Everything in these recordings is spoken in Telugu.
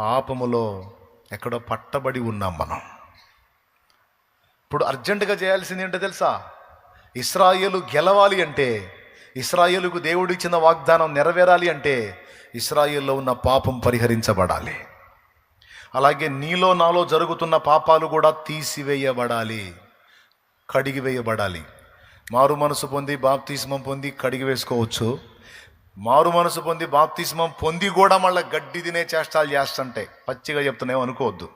పాపములో ఎక్కడో పట్టబడి ఉన్నాం మనం. ఇప్పుడు అర్జెంటుగా చేయాల్సింది ఏంటో తెలుసా? ఇస్రాయేలు గెలవాలి అంటే ఇస్రాయేలుకు దేవుడు ఇచ్చిన వాగ్దానం నెరవేరాలి అంటే ఇస్రాయేల్లో ఉన్న పాపం పరిహరించబడాలి. అలాగే నీలో నాలో జరుగుతున్న పాపాలు కూడా తీసివేయబడాలి. కడిగివేయబడాలి. మారు మనసు పొంది బాప్తిస్మం పొంది కడిగి వేసుకోవచ్చు మారు మనసు పొంది బాప్తిస్మం పొంది కూడా మళ్ళీ గడ్డి తినే చేష్టాలు చేస్తుంటే పచ్చిగా చెప్తున్నావు అనుకోవద్దు.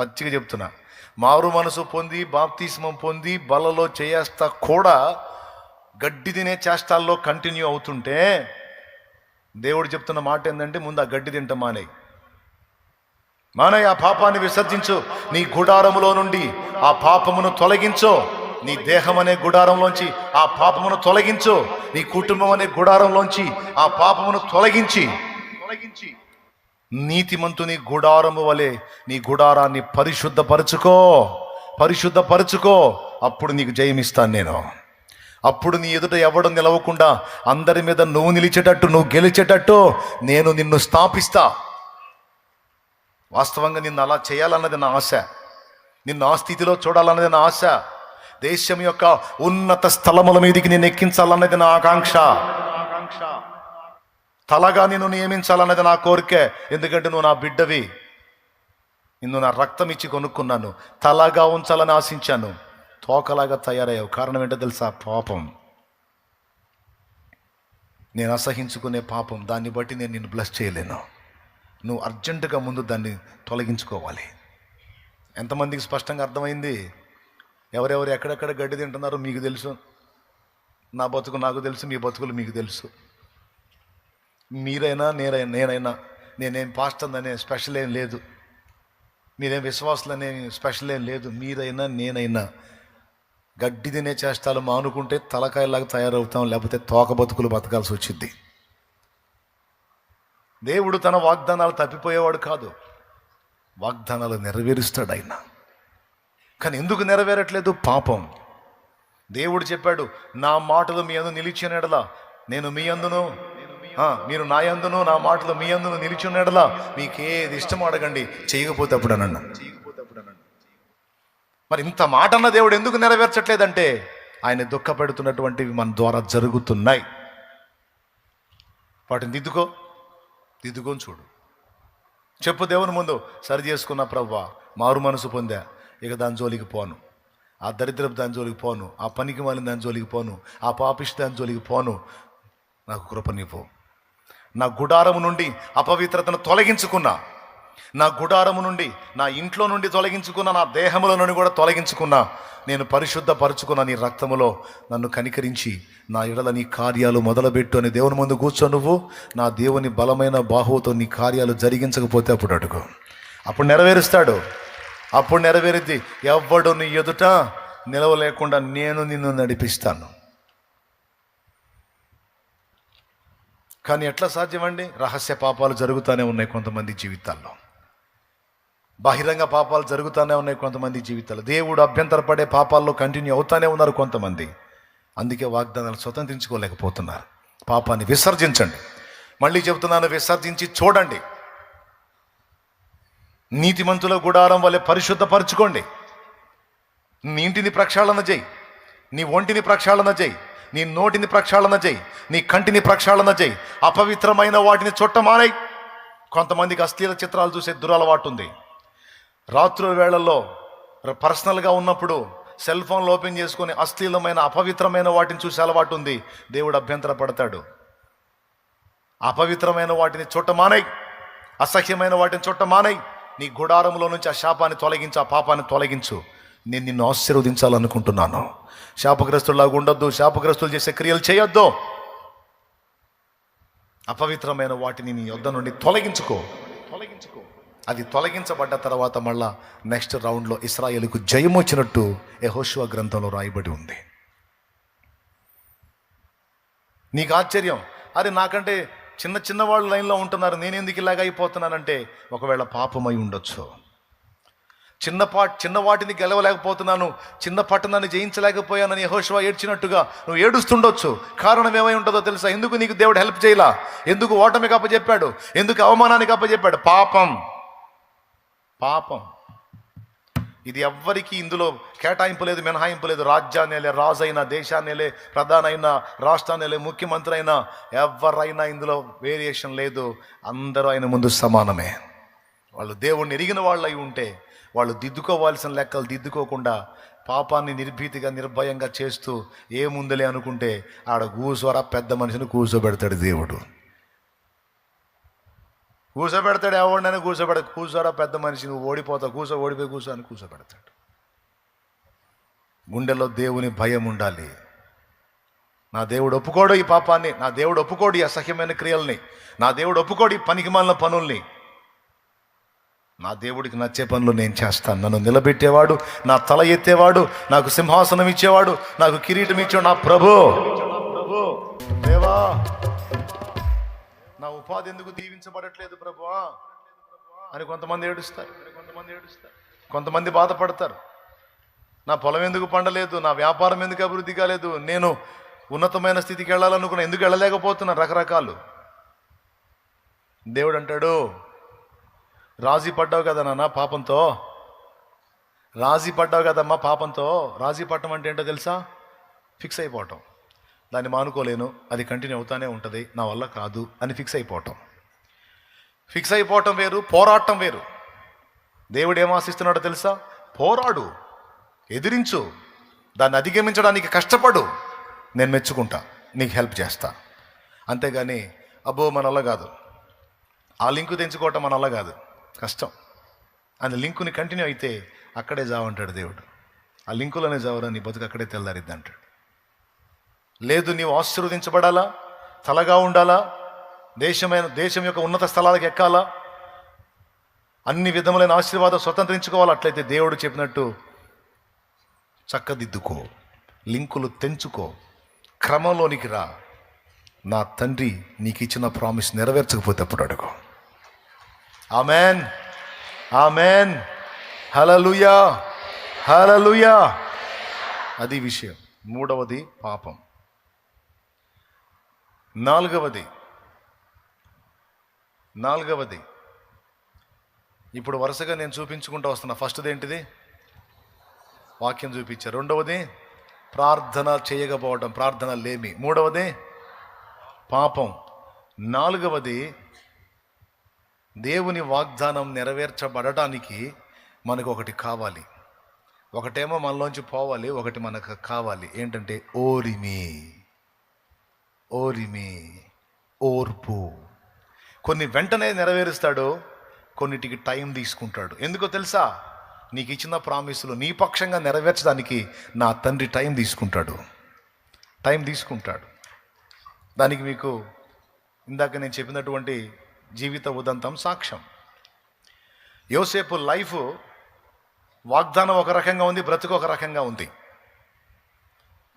పచ్చిగా చెప్తున్నా. మారు మనసు పొంది బాప్తిస్మం పొంది బలలో చేస్తా కూడా గడ్డి తినే చేష్టాల్లో కంటిన్యూ అవుతుంటే దేవుడు చెప్తున్న మాట ఏంటంటే ముందు ఆ గడ్డి తింట మానే మానయ్య ఆ పాపాన్ని విసర్జించు. నీ గుడారములో నుండి ఆ పాపమును తొలగించు. నీ దేహం అనే గుడారంలోంచి ఆ పాపమును తొలగించు. నీ కుటుంబం అనే గుడారంలోంచి ఆ పాపమును తొలగించి. తొలగించి నీతిమంతుని గుడారము వలె నీ గుడారాన్ని పరిశుద్ధపరచుకో. పరిశుద్ధపరచుకో. అప్పుడు నీకు జయమిస్తాను నేను. అప్పుడు నీ ఎదుట ఎవడు నిలవకుండా అందరి మీద నువ్వు నిలిచేటట్టు నువ్వు గెలిచేటట్టు నేను నిన్ను స్థాపిస్తా. వాస్తవంగా నిన్ను అలా చేయాలన్నది నా ఆశ. నిన్ను ఆ స్థితిలో చూడాలన్నది నా ఆశ. దేశం యొక్క ఉన్నత స్థలముల మీదకి నేను ఎక్కించాలన్నది నా ఆకాంక్ష. తలగా నేను నియమించాలన్నది నా కోరికే. ఎందుకంటే నువ్వు నా బిడ్డవి. నిన్ను నా రక్తం ఇచ్చి కొనుక్కున్నాను. తలగా ఉంచాలని ఆశించాను. తోకలాగా తయారయ్యావు. కారణం ఏంటో తెలుసా? పాపం. నేను అసహించుకునే పాపం. దాన్ని బట్టి నేను నిన్ను బ్లెస్ చేయలేను. నువ్వు అర్జెంటుగా ముందు దాన్ని తొలగించుకోవాలి. ఎంతమందికి స్పష్టంగా అర్థమైంది? ఎవరెవరు ఎక్కడెక్కడ గడ్డి తింటున్నారో మీకు తెలుసు. నా బతుకు నాకు తెలుసు మీ బతుకులు మీకు తెలుసు. మీరైనా నేనైనా నేనైనా నేనేం పాస్టర్ స్పెషల్ ఏం లేదు. మీరేం విశ్వాసులనే స్పెషల్ ఏం లేదు. మీరైనా నేనైనా గడ్డి తినే చేష్టాలు మానుకుంటే తలకాయలాగా తయారవుతాం లేకపోతే తోక బతుకులు బతకాల్సి వచ్చింది దేవుడు తన వాగ్దానాలు తప్పిపోయేవాడు కాదు. వాగ్దానాలు నెరవేరుస్తాడు ఆయన. కానీ ఎందుకు నెరవేరట్లేదు? పాపం. దేవుడు చెప్పాడు నా మాటలు మీ అందు నిలిచినడలా నేను మీ అందును మీరు నా అందును నా మాటలు మీ అందును నిలిచినడలా మీకేది ఇష్టం అడగండి చేయకపోతే అప్పుడు అనన్నా. మరి ఇంత మాట అన్న దేవుడు ఎందుకు నెరవేర్చట్లేదంటే ఆయన దుఃఖపెడుతున్నటువంటివి మన ద్వారా జరుగుతున్నాయి. వాటిని దిద్దుకో దిద్దుకొని చూడు. చెప్పు దేవుని ముందు సరి చేసుకున్న ప్రవ్వా మారు మనసు పొందా. ఇక దాని జోలికి పోను. ఆ దరిద్రపు దాని జోలికి పోను. ఆ పనికి మాలిన దాని జోలికి పోను. ఆ పాపిష్టి దాని జోలికి పోను. నాకు కృపనివ్వు. నా గుడారము నుండి అపవిత్రతను తొలగించుకున్నా. నా గుడారము నుండి నా ఇంట్లో నుండి తొలగించుకున్న నా దేహముల నుండి కూడా తొలగించుకున్నా. నేను పరిశుద్ధపరుచుకున్న నీ రక్తములో నన్ను కనికరించి నా ఇడల నీ కార్యాలు మొదలుపెట్టు అని దేవుని ముందు కూర్చో నువ్వు. నా దేవుని బలమైన బాహువుతో నీ కార్యాలు జరిగించకపోతే అప్పుడు అడుగు. అప్పుడు నెరవేరుస్తాడు. అప్పుడు నెరవేరుద్ది. ఎవ్వడు నీ ఎదుట నిలవలేకుండా నేను నిన్ను నడిపిస్తాను. కానీ ఎట్లా సాధ్యమండి? రహస్య పాపాలు జరుగుతూనే ఉన్నాయి కొంతమంది జీవితాల్లో. బహిరంగ పాపాలు జరుగుతూనే ఉన్నాయి కొంతమంది జీవితాలు దేవుడు అభ్యంతరపడే పాపాల్లో కంటిన్యూ అవుతానే ఉన్నారు కొంతమంది. అందుకే వాగ్దానాలు స్వతంత్రించుకోలేకపోతున్నారు. పాపాన్ని విసర్జించండి. మళ్ళీ చెబుతున్నాను విసర్జించి చూడండి. నీతిమంతుల గుడారం వల్లే పరిశుద్ధపరచుకోండి. నీ ఇంటిని ప్రక్షాళన చేయి. నీ ఒంటిని ప్రక్షాళన చేయి. నీ నోటిని ప్రక్షాళన చేయి. నీ కంటిని ప్రక్షాళన చేయి. అపవిత్రమైన వాటిని చుట్టమానై కొంతమందికి అశ్లీల చిత్రాలు చూసే దురలవాటు ఉంది రాత్రుల వేళల్లో పర్సనల్గా ఉన్నప్పుడు సెల్ ఫోన్లు ఓపెన్ చేసుకొని అశ్లీలమైన అపవిత్రమైన వాటిని చూసే అలవాటు ఉంది. దేవుడు అభ్యంతర పడతాడు అపవిత్రమైన వాటిని చుట్టమానై అసహ్యమైన వాటిని చుట్టమానై నీ గుడారంలో నుంచి ఆ శాపాన్ని తొలగించు ఆ పాపాన్ని తొలగించు. నేను నిన్ను ఆశీర్వదించాలనుకుంటున్నాను. శాపగ్రస్తులాగా ఉండొద్దు. శాపగ్రస్తులు చేసే క్రియలు చేయొద్దు. అపవిత్రమైన వాటిని నీ యొద్ద నుండి తొలగించుకో. తొలగించుకో. అది తొలగించబడ్డ తర్వాత మళ్ళా నెక్స్ట్ రౌండ్లో ఇస్రాయేలుకు జయం వచ్చినట్టు యెహోషువ గ్రంథంలో రాయబడి ఉంది. నీకు ఆశ్చర్యం. అరే నాకంటే చిన్న చిన్న వాళ్ళు లైన్లో ఉంటున్నారు నేను ఎందుకు ఇలాగ అయిపోతున్నానంటే ఒకవేళ పాపమై ఉండొచ్చు. చిన్నపా చిన్నవాటిని చిన్న వాటిని గెలవలేకపోతున్నాను చిన్న పట్టణాన్ని జయించలేకపోయానని యహోశివ ఏడ్చినట్టుగా నువ్వు ఏడుస్తుండొచ్చు. కారణం ఏమై ఉంటుందో తెలుసా? ఎందుకు నీకు దేవుడు హెల్ప్ చేయలా? ఎందుకు ఓటమికి అప్పచెప్పాడు ఎందుకు అవమానానికి అప్పచెప్పాడు పాపం. పాపం. ఇది ఎవ్వరికీ ఇందులో కేటాయింపు లేదు మినహాయింపు లేదు. రాజ్యాన్నేలే రాజైనా దేశాన్నేలే ప్రధానైనా రాష్ట్రాన్నేలే ముఖ్యమంత్రి అయినా ఎవరైనా ఇందులో వేరియేషన్ లేదు. అందరూ ఆయన ముందు సమానమే. వాళ్ళు దేవుణ్ణి ఎరిగిన వాళ్ళు అయి ఉంటే వాళ్ళు దిద్దుకోవాల్సిన లెక్కలు దిద్దుకోకుండా పాపాన్ని నిర్భీతిగా నిర్భయంగా చేస్తూ ఏముందలే అనుకుంటే ఆడ కూసోరా పెద్ద మనిషిని కూర్చోబెడతాడు దేవుడు. కూర్చోబెడతాడు ఎవడినని కూర్చోబెడ కూర్చోరా పెద్ద మనిషి నువ్వు ఓడిపోతావు కూర్చో ఓడిపోయి కూర్చో అని కూర్చోబెడతాడు గుండెలో దేవుని భయం ఉండాలి. నా దేవుడు ఒప్పుకోడు ఈ పాపాన్ని నా దేవుడు ఒప్పుకోడు ఈ అసహ్యమైన క్రియల్ని నా దేవుడు ఒప్పుకోడు ఈ పనికిమాలిన పనుల్ని. నా దేవుడికి నచ్చే పనులు నేను చేస్తాను. నన్ను నిలబెట్టేవాడు నా తల ఎత్తేవాడు నాకు సింహాసనం ఇచ్చేవాడు నాకు కిరీటం ఇచ్చాడు నా ప్రభు. దేవా అపవాది ఉపాధి ఎందుకు దీవించబడట్లేదు ప్రభువా అని కొంతమంది ఏడుస్తారు. కొంతమంది ఏడుస్తారు కొంతమంది బాధపడతారు. నా పొలం ఎందుకు పండలేదు? నా వ్యాపారం ఎందుకు అభివృద్ధి కాలేదు? నేను ఉన్నతమైన స్థితికి వెళ్ళాలనుకున్నా ఎందుకు వెళ్ళలేకపోతున్నా రకరకాలు. దేవుడు అంటాడు రాజీ పడ్డావు కదా నాన్న పాపంతో? రాజీ పడ్డావు కదమ్మా పాపంతో? రాజీ పట్టడం అంటే ఏంటో తెలుసా? ఫిక్స్ అయిపోవటం. దాన్ని మానుకోలేను అది కంటిన్యూ అవుతానే ఉంటుంది నా వల్ల కాదు అని ఫిక్స్ అయిపోవటం. ఫిక్స్ అయిపోవటం వేరు పోరాటం వేరు. దేవుడు ఏం ఆశిస్తున్నాడో తెలుసా? పోరాడు ఎదిరించు దాన్ని అధిగమించడానికి కష్టపడు నేను మెచ్చుకుంటా నీకు హెల్ప్ చేస్తా. అంతేగాని అబ్బో మన అలా కాదు. ఆ లింకు తెంచుకోవటం మన వల్ల కాదు కష్టం. అని లింకుని కంటిన్యూ అయితే అక్కడే జావంటాడు దేవుడు. ఆ లింకులోనే జావరా నీ బతుకు అక్కడే తెల్లారిద్ది అంటాడు. లేదు నీవు ఆశీర్వదించబడాలా? తలగా ఉండాలా? దేశమైన దేశం యొక్క ఉన్నత స్థలాలకు ఎక్కాలా? అన్ని విధములైన ఆశీర్వాదం స్వతంత్రించుకోవాలి? అట్లయితే దేవుడు చెప్పినట్టు చక్కదిద్దుకో లింకులు తెంచుకో క్రమంలోనికి రా. నా తండ్రి నీకు ఇచ్చిన ప్రామిస్ నెరవేర్చకపోతే అప్పుడు అడుగు. ఆమెన్. ఆమెన్. హలలుయా హలలుయా అది విషయం. మూడవది పాపం. నాలుగవది. నాలుగవది. ఇప్పుడు వరుసగా నేను చూపించుకుంటూ వస్తున్నా. ఫస్ట్ది ఏంటిది? వాక్యం చూపించా. రెండవది ప్రార్థన చేయకపోవడం ప్రార్థన లేమి. మూడవది పాపం. నాలుగవది దేవుని వాగ్దానం నెరవేర్చబడటానికి మనకు ఒకటి కావాలి. ఒకటేమో మనలోంచి పోవాలి ఒకటి మనకు కావాలి. ఏంటంటే ఓరిమి. ఓరిమి ఓర్పు. కొన్ని వెంటనే నెరవేరుస్తాడు కొన్నిటికి టైం తీసుకుంటాడు. ఎందుకో తెలుసా? నీకు ఇచ్చిన ప్రామిస్లు నీ పక్షంగా నెరవేర్చడానికి నా తండ్రి టైం తీసుకుంటాడు. టైం తీసుకుంటాడు. దానికి మీకు ఇందాక నేను చెప్పినటువంటి జీవిత ఉదంతం సాక్ష్యం. యోసేపు లైఫ్ వాగ్దానం ఒక రకంగా ఉంది బ్రతుకు ఒక రకంగా ఉంది.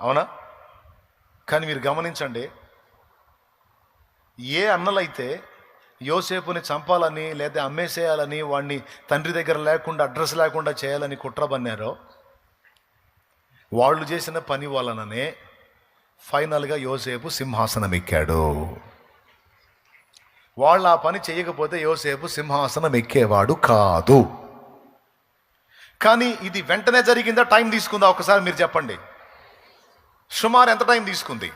అవునా? కానీ మీరు గమనించండి ఏ అన్నలైతే యోసేపుని చంపాలని లేదా అమ్మేసేయాలని వాడిని తండ్రి దగ్గర లేకుండా అడ్రస్ లేకుండా చేయాలని కుట్ర బన్నారో వాళ్ళు చేసిన పని వలననే ఫైనల్గా యోసేపు సింహాసనం ఎక్కాడు వాళ్ళు ఆ పని చేయకపోతే యోసేపు సింహాసనం ఎక్కేవాడు కాదు. కానీ ఇది వెంటనే జరిగిందా? టైం తీసుకుందా? ఒకసారి మీరు చెప్పండి. సుమారు ఎంత టైం తీసుకుంది?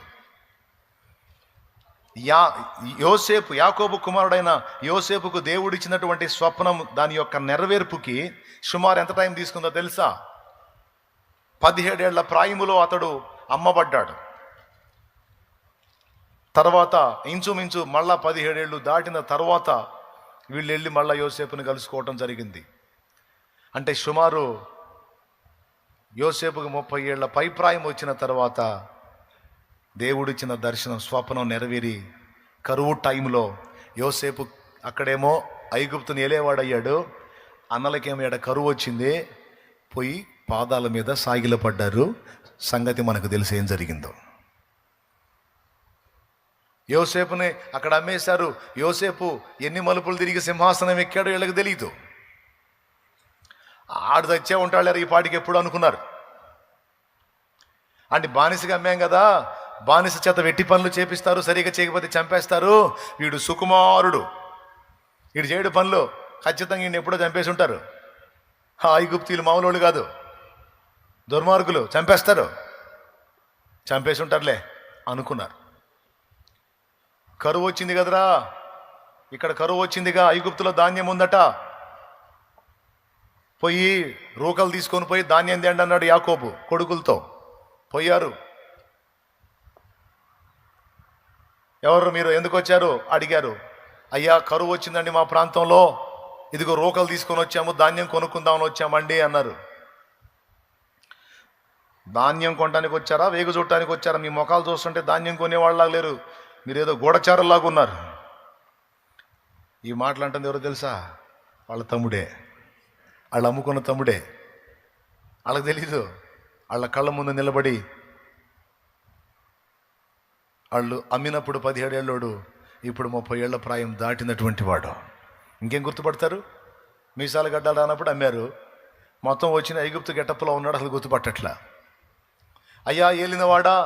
యా యోసేపు యాకోబు కుమారుడైన యోసేపుకు దేవుడు ఇచ్చినటువంటి స్వప్నం దాని యొక్క నెరవేర్పుకి సుమారు ఎంత టైం తీసుకుందో తెలుసా? పదిహేడేళ్ళ ప్రాయములో అతడు అమ్మబడ్డాడు. తర్వాత ఇంచుమించు మళ్ళా పదిహేడేళ్ళు దాటిన తర్వాత వీళ్ళు వెళ్ళి మళ్ళా యోసేపుని కలుసుకోవటం జరిగింది. అంటే సుమారు యోసేపుకి ముప్పై ఏళ్ళ పైప్రాయం వచ్చిన తర్వాత దేవుడిచ్చిన దర్శనం స్వప్నం నెరవేరి కరువు టైంలో యోసేపు అక్కడేమో ఐగుప్తుని ఏలేవాడయ్యాడు అన్నలకేమో ఎడ కరువు వచ్చింది. పోయి పాదాల మీద సాగిలపడ్డారు సంగతి మనకు తెలిసి ఏం జరిగిందో. యోసేపుని అక్కడ అమ్మేశారు. యోసేపు ఎన్ని మలుపులు తిరిగి సింహాసనం ఎక్కాడో వీళ్ళకి తెలియదు ఆడు తెచ్చే ఉంటాడు ఈ పాటికి ఎప్పుడు అనుకున్నారు. అంటే బానిసగా అమ్మాం కదా? బానిస చేత వెట్టి పనులు చేపిస్తారు సరిగా చేయకపోతే చంపేస్తారు. వీడు సుకుమారుడు. వీడు చేయడు పనులు. ఖచ్చితంగా ఈయన ఎప్పుడో చంపేసి ఉంటారు. ఐగుప్తీలు మామూలు కాదు. దుర్మార్గులు. చంపేస్తారు. చంపేసి ఉంటారులే అనుకున్నారు. కరువు వచ్చింది కదరా? ఇక్కడ కరువు వచ్చిందిగా ఐగుప్తులో ధాన్యం ఉందట. పోయి రూకలు తీసుకొని పోయి ధాన్యం తేండి అన్నాడు యాకోబు కొడుకులతో. పోయారు. ఎవరు మీరు? ఎందుకు వచ్చారు? అడిగారు. అయ్యా కరువు వచ్చిందండి మా ప్రాంతంలో. ఇదిగో రోకలు తీసుకొని వచ్చాము ధాన్యం కొనుక్కుందామని వచ్చామండి అన్నారు. ధాన్యం కొనడానికి వచ్చారా? వేగు చూడటానికి వచ్చారా? మీ ముఖాలు చూస్తుంటే ధాన్యం కొనేవాళ్ళలాగా లేరు. మీరు ఏదో గూఢచారులాగా ఉన్నారు. ఈ మాటలు అంటుంది ఎవరో తెలుసా? వాళ్ళ తమ్ముడే. వాళ్ళు అమ్ముకున్న తమ్ముడే. వాళ్ళకి తెలీదు. వాళ్ళ కళ్ళ ముందు నిలబడి వాళ్ళు అమ్మినప్పుడు పదిహేడేళ్ళోడు ఇప్పుడు ముప్పై ఏళ్ళ ప్రాయం దాటినటువంటి వాడు. ఇంకేం గుర్తుపడతారు? మీసాలు గడ్డలు రానప్పుడు అమ్మారు మొత్తం వచ్చిన ఐగుప్తు గెటప్లో ఉన్నాడు అసలు గుర్తుపట్టట్లా. అయ్యా ఏలినవాడా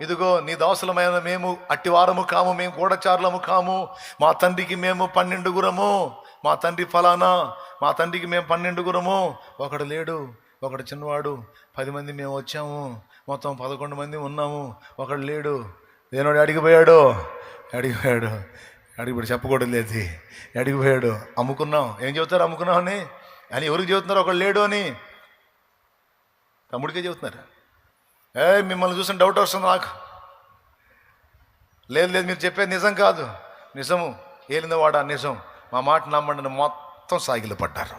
ఇదిగో నీ దాసులమైన మేము అట్టివారము కాము మేము గూఢచారులము కాము మా తండ్రికి మేము పన్నెండుగురము మా తండ్రి ఫలానా మా తండ్రికి మేము పన్నెండుగురము ఒకడు లేడు ఒకడు చిన్నవాడు పది మంది మేము వచ్చాము మొత్తం పదకొండు మంది ఉన్నాము ఒకడు లేడు దేవుడు అడిగిపోయాడు అడిగిపోయాడు అడిగిపోయాడు చెప్పకూడదు లేదు. అడిగిపోయాడు అమ్ముకున్నాం. ఏం చెబుతారు అమ్ముకున్నాం అని? అని ఎవరికి చెబుతున్నారు? ఒకళ్ళు లేడు అని. తమ్ముడికే చెబుతున్నారు. ఏ మిమ్మల్ని చూసిన డౌట్ వస్తుంది నాకు. లేదు లేదు మీరు చెప్పేది నిజం కాదు. నిజము. ఏలినవాడా నిజం. మా మాట నమ్మండి మొత్తం సాగిలు పడ్డారు.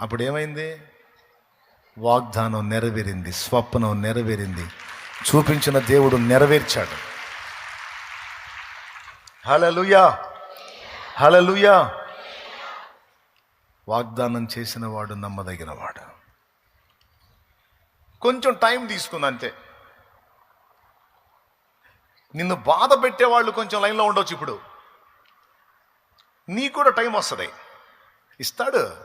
అప్పుడు ఏమైంది వాగ్దానం నెరవేరింది స్వప్నం నెరవేరింది. చూపించిన దేవుడు నెరవేర్చాడు. హలలుయా హలలుయా వాగ్దానం చేసిన వాడు నమ్మదగిన వాడు కొంచెం టైం తీసుకుంది అంతే. నిన్ను బాధ పెట్టేవాళ్ళు కొంచెం లైన్లో ఉండొచ్చు ఇప్పుడు. నీకు కూడా టైం వస్తుంది. ఇస్తాడు.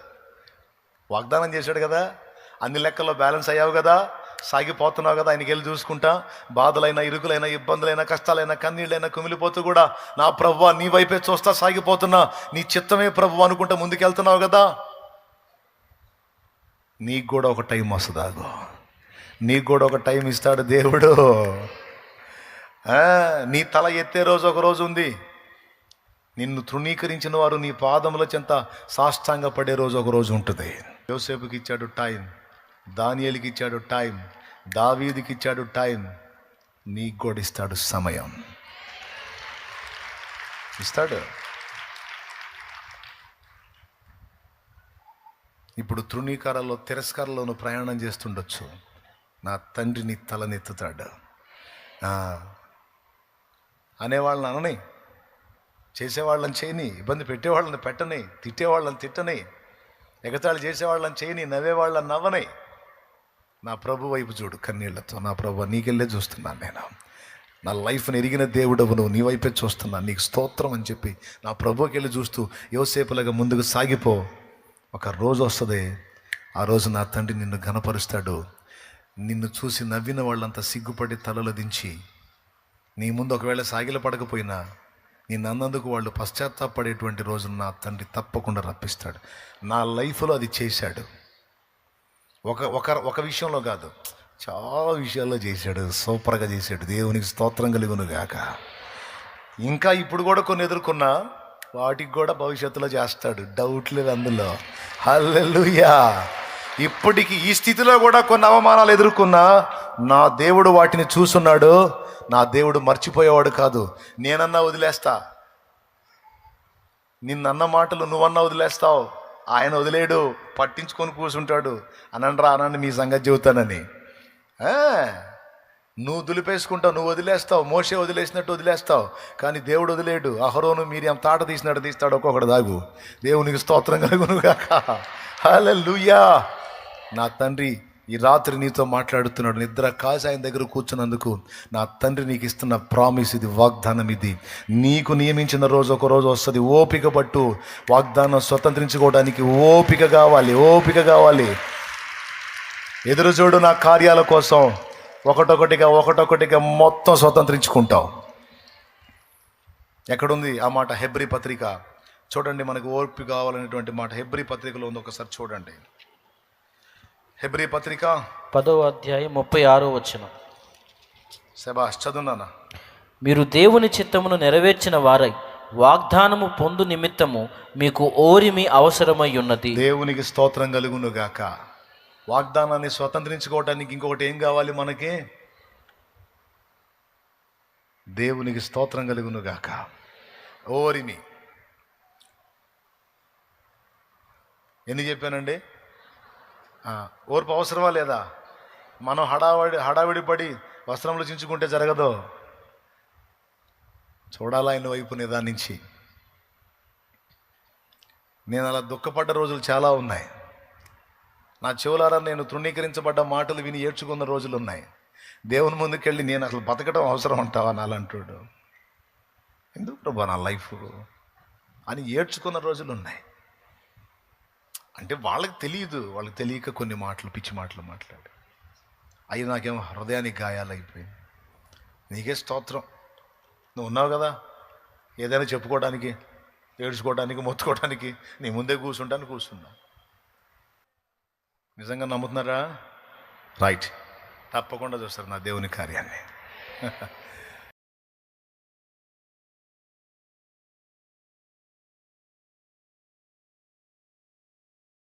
వాగ్దానం చేశాడు కదా? అన్ని లెక్కల్లో బ్యాలెన్స్ అయ్యావు కదా? సాగిపోతున్నావు కదా? ఆయనకి వెళ్ళి చూసుకుంటా. బాధలైనా ఇరుకులైనా ఇబ్బందులైనా కష్టాలైనా కన్నీళ్ళైనా కుమిలిపోతూ కూడా నా ప్రభు నీ వైపే చూస్తా సాగిపోతున్నా. నీ చిత్తమే ప్రభు అనుకుంటా ముందుకెళ్తున్నావు కదా? నీకు కూడా ఒక టైం వస్తుందాగో నీకు కూడా ఒక టైం ఇస్తాడు దేవుడు. నీ తల ఎత్తే రోజు ఒక రోజు ఉంది. నిన్ను తృణీకరించిన వారు నీ పాదముల చెంత సాష్టాంగపడే రోజు ఒక రోజు ఉంటుంది. యోసేపుకి ఇచ్చాడు టైం. దానియలికి ఇచ్చాడు టైం దావీదికి ఇచ్చాడు టైం నీకు కూడా ఇస్తాడు సమయం. ఇస్తాడు. ఇప్పుడు తృణీకారాల్లో తిరస్కారంలోనూ ప్రయాణం చేస్తుండొచ్చు. నా తండ్రిని తలనెత్తుతాడు. అనేవాళ్ళని అనని చేసేవాళ్ళని చేయని ఇబ్బంది పెట్టేవాళ్ళని పెట్టని తిట్టేవాళ్ళని తిట్టని ఎగతాళి చేసేవాళ్ళని చేయని నవ్వేవాళ్ళని నవ్వని నా ప్రభు వైపు చూడు కన్నీళ్ళతో. నా ప్రభు నీకెళ్ళే చూస్తున్నాను నేను. నా లైఫ్ని ఎరిగిన దేవుడవు నువ్వు. నీ వైపే చూస్తున్నాను. నీకు స్తోత్రం అని చెప్పి నా ప్రభుకి వెళ్ళి చూస్తూ యోసేపులాగా ముందుకు సాగిపో. ఒక రోజు వస్తుంది. ఆ రోజు నా తండ్రి నిన్ను ఘనపరుస్తాడు. నిన్ను చూసి నవ్విన వాళ్ళంతా సిగ్గుపడి తలలు దించి నీ ముందు ఒకవేళ సాగిల పడకపోయినా నిన్ను అన్నందుకు వాళ్ళు పశ్చాత్తాపడేటువంటి రోజున నా తండ్రి తప్పకుండా రప్పిస్తాడు. నా లైఫ్లో అది చేశాడు. ఒక ఒక ఒక విషయంలో కాదు. చాలా విషయాల్లో చేశాడు. సూపర్గా చేశాడు. దేవునికి స్తోత్రం కలుగును గాక. ఇంకా ఇప్పుడు కూడా కొన్ని ఎదుర్కొన్నా వాటికి కూడా భవిష్యత్తులో చేస్తాడు. డౌట్ లేదు అందులో. హల్లెలూయా. ఇప్పటికి ఈ స్థితిలో కూడా కొన్ని అవమానాలు ఎదుర్కొన్నా నా దేవుడు వాటిని చూస్తున్నాడు. నా దేవుడు మర్చిపోయేవాడు కాదు. నేనన్నా వదిలేస్తా. నిన్నన్న మాటలు నువ్వన్నా వదిలేస్తావు. ఆయన వదిలేడు పట్టించుకొని కూర్చుంటాడు. అనండ్రా అనండి మీ సంగతి చెబుతానని. నువ్వు దులిపేసుకుంటావు నువ్వు వదిలేస్తావు మోసే వదిలేసినట్టు వదిలేస్తావు కానీ దేవుడు వదిలేడు. అహరోను మీరు తాట తీసినట్టు తీస్తాడు ఒక్కొక్కడు దాగు. దేవునికి స్తోత్రం కలుగును హలో లూయా నా తండ్రి ఈ రాత్రి నీతో మాట్లాడుతున్నాడు నిద్ర కాసి ఆయన దగ్గర కూర్చున్నందుకు నా తండ్రి నీకు ఇస్తున్న ప్రామిస్ ఇది వాగ్దానం ఇది. నీకు నియమించిన రోజు ఒక రోజు వస్తుంది ఓపిక పట్టు. వాగ్దానం స్వతంత్రించుకోవడానికి ఓపిక కావాలి ఓపిక కావాలి. ఎదురు చూడు నా కార్యాల కోసం ఒకటొకటిగా ఒకటొకటిగా మొత్తం స్వతంత్రించుకుంటావు. ఎక్కడుంది ఆ మాట? హెబ్రి పత్రిక. చూడండి మనకు ఓర్పు కావాలనేటువంటి మాట. హెబ్రి పత్రికలో ఉంది ఒకసారి చూడండి. హెబ్రి పత్రిక పదో అధ్యాయం ముప్పై ఆరో వచ్చిన శబాష్ చదువునానా మీరు దేవుని చిత్తమును నెరవేర్చిన వారై వాగ్దానము పొందు నిమిత్తము మీకు ఓరిమి అవసరమై ఉన్నది. దేవునికి స్తోత్రం కలుగును గాక. వాగ్దానాన్ని స్వతంత్రించుకోవటానికి ఇంకొకటి ఏం కావాలి మనకి? దేవునికి స్తోత్రం కలుగును గాక. ఓరిమి. ఎన్ని చెప్పానండి? ఓర్పు అవసరమా లేదా? మనం హడావడి హడావిడి పడి వస్త్రంలో చించుకుంటే జరగదు. చూడాలా ఆయన వైపు నిదానించి నేను అలా దుఃఖపడ్డ రోజులు చాలా ఉన్నాయి. నా చెవులారా నేను తృణీకరించబడ్డ మాటలు విని ఏడ్చుకున్న రోజులు ఉన్నాయి. దేవుని ముందుకెళ్ళి నేను అసలు బతకడం అవసరం అంటావా నాలంటుడు ఎందుకు ప్రభా నా లైఫ్? అని ఏడ్చుకున్న రోజులు ఉన్నాయి. అంటే వాళ్ళకి తెలియదు. వాళ్ళకి తెలియక కొన్ని మాటలు పిచ్చి మాటలు మాట్లాడి అవి నాకేమో హృదయానికి గాయాలు అయిపోయింది నీకే స్తోత్రం. నువ్వు ఉన్నావు కదా. ఏదైనా చెప్పుకోవడానికి ఏడ్చుకోవడానికి మొత్తుకోవడానికి నీ ముందే కూర్చుంటాను కూర్చున్నా నిజంగా నమ్ముతున్నారా? రైట్. తప్పకుండా చూస్తారు నా దేవుని కార్యాన్ని.